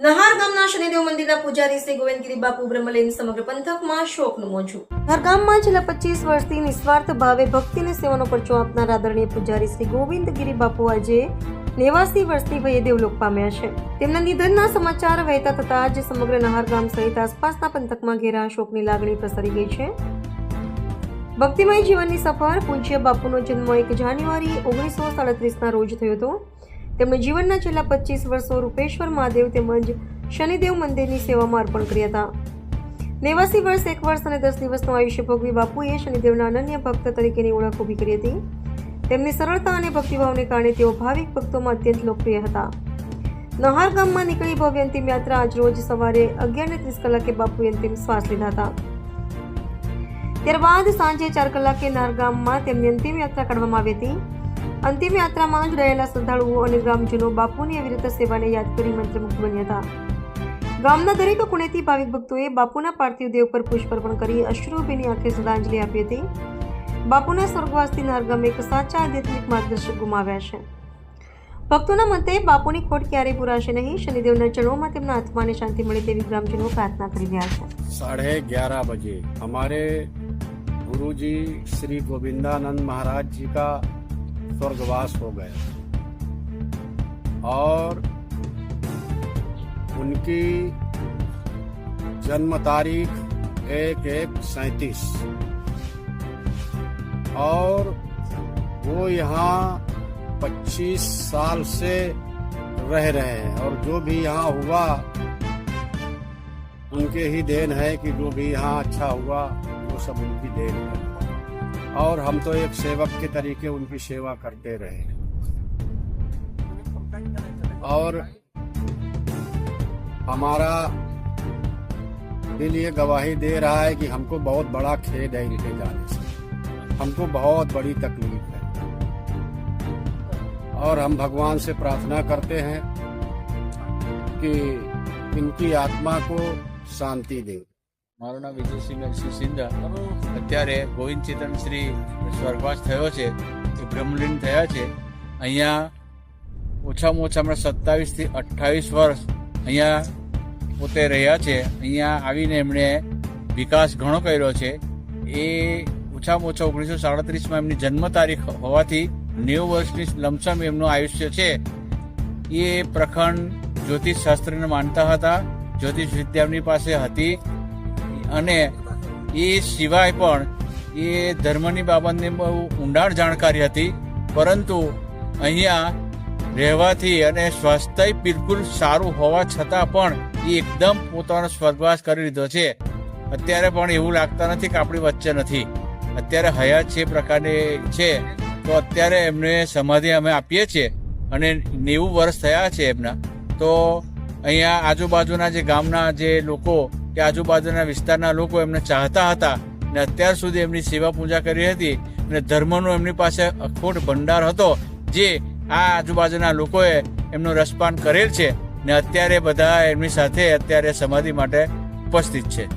નહાર ગામના શનિદેવ મંદિરના પૂજારી શ્રી ગોવિંદગીરી બાપુ બ્રહ્મલીન સમગ્ર પંથકમાં શોકનું મોજું. નહાર છેલ્લા પચીસ વર્ષથી નિસ્વાર્થ ભાવે ભક્તિને સેવાનો પરચો આપનાર આદરણીય પૂજારી શ્રી ગોવિંદગીરી બાપુ આજે નેવાસી વર્ષથી વયે દેવલોક પામ્યા છે. તેમના નિધનના સમાચાર વહેતા થતા જ સમગ્ર નહાર ગામ સહિત આસપાસના પંથકમાં ઘેરા શોકની લાગણી પ્રસરી ગઈ છે. ભક્તિમય જીવનની સફર પૂજ્ય બાપુનો જન્મ એક જાન્યુઆરી ઓગણીસો સાડત્રીસના રોજ થયો હતો. તેમણે જીવનના છેલ્લા પચીસ વર્ષો રૂપેશ્વર મહાદેવ તેમજ શનિદેવ મંદિરની સેવામાં અર્પણ કર્યા હતા. નેવાસી વર્ષ, એક વર્ષ અને દસ દિવસનું આયુષ્ય ભોગવી બાપુએ શનિદેવના અનન્ય ભક્ત તરીકેની ઓળખ ઊભી કરી હતી. તેમની સરળતા અને ભક્તિભાવને કારણે તેઓ ભાવિક ભક્તોમાં અત્યંત લોકપ્રિય હતા. નહાર ગામમાં નીકળી ભવ્ય અંતિમ યાત્રા આજ રોજ સવારે અગિયાર ને ત્રીસ કલાકે બાપુએ અંતિમ શ્વાસ લીધા હતા. ત્યારબાદ સાંજે ચાર કલાકે નહાર ગામમાં તેમની અંતિમ યાત્રા કાઢવામાં આવી હતી. અંતિમ યાત્રામાં જ રહેલા શ્રદ્ધાળુઓ અને ગ્રામજનો બાપુની અવિરત સેવાને યાદ કરી મંત્રમુગ્ધ બન્યા હતા. ગામના દરેક ખૂણેથી ભાવિક ભક્તોએ બાપુના પાર્થિવ દેવ પર પુષ્પર્પણ કરી અશ્રુભીની આંખે શ્રદ્ધાંજલિ આપી હતી. બાપુના સ્વર્ગવાસથી નારગમ એક સાચા આધ્યાત્મિક માર્ગદર્શક ગુમાવ્યા છે. ભક્તોના મતે બાપુની ખોટ ક્યારેય પુરાશે નહીં, શનિદેવના ચરણોમાં તેમના આત્માને શાંતિ મળે તેવી ગ્રામજનો પ્રાર્થના કરી રહ્યા છે. સાડે ગ્યારહ બજે હમારે ગુરુજી શ્રી ગોવિંદાનંદ મહારાજ જી કા स्वर्गवास हो गए और उनकी जन्म तारीख एक एक सैतीस। और वो यहाँ 25 साल से रह रहे हैं और जो भी यहाँ हुआ, उनके ही देन है कि जो भी यहाँ अच्छा हुआ, वो सब उनकी देन है। और हम तो एक सेवक के तरीके उनकी सेवा करते रहे। और हमारा दिल ये गवाही दे रहा है कि हमको बहुत बड़ा खेद है इनके जाने से। हमको बहुत बड़ी तकलीफ़ है। और हम भगवान से प्रार्थना करते हैं कि इनकी आत्मा को शांति दे। મારું નામ વિજયસિંહ નરસિંહ સિંધા અત્યારે ગોવિંદ ચેતન શ્રી સ્વર્ગવાસ થયો છે. એ બ્રહ્મલીન થયા છે. અહીંયા ઓછામાં ઓછા હમણાં સત્તાવીસથી અઠ્ઠાવીસ વર્ષ અહીંયા પોતે રહ્યા છે. અહીંયા આવીને એમણે વિકાસ ઘણો કર્યો છે. એ ઓછામાં ઓછા ઓગણીસો સાડત્રીસમાં એમની જન્મ તારીખ હોવાથી નેવું વર્ષની લમસમ એમનું આયુષ્ય છે. એ પ્રખંડ જ્યોતિષ શાસ્ત્રને માનતા હતા. જ્યોતિષ વિદ્યા એમની પાસે હતી. અને એ સિવાય પણ એ ધર્મની બાબતની બહુ ઊંડાણ જાણકારી હતી. પરંતુ અહીંયા રહેવાથી અને સ્વાસ્થ્ય બિલકુલ સારું હોવા છતાં પણ એ એકદમ પોતાનો સ્વર્ગવાસ કરી લીધો છે. અત્યારે પણ એવું લાગતા નથી કે આપણી વચ્ચે નથી. અત્યારે હયાત છે પ્રકારની છે, તો અત્યારે એમને સમાધિ અમે આપીએ છીએ અને નેવું વર્ષ થયા છે એમના. તો અહીંયા આજુબાજુના જે ગામના જે લોકો કે આજુબાજુના વિસ્તારના લોકો એમને ચાહતા હતા ને અત્યાર સુધી એમની સેવા પૂજા કરી હતી અને ધર્મનો એમની પાસે અખોટ ભંડાર હતો, જે આ આજુબાજુના લોકોએ એમનું રસપાન કરેલ છે ને અત્યારે બધા એમની સાથે અત્યારે સમાધિ માટે ઉપસ્થિત છે.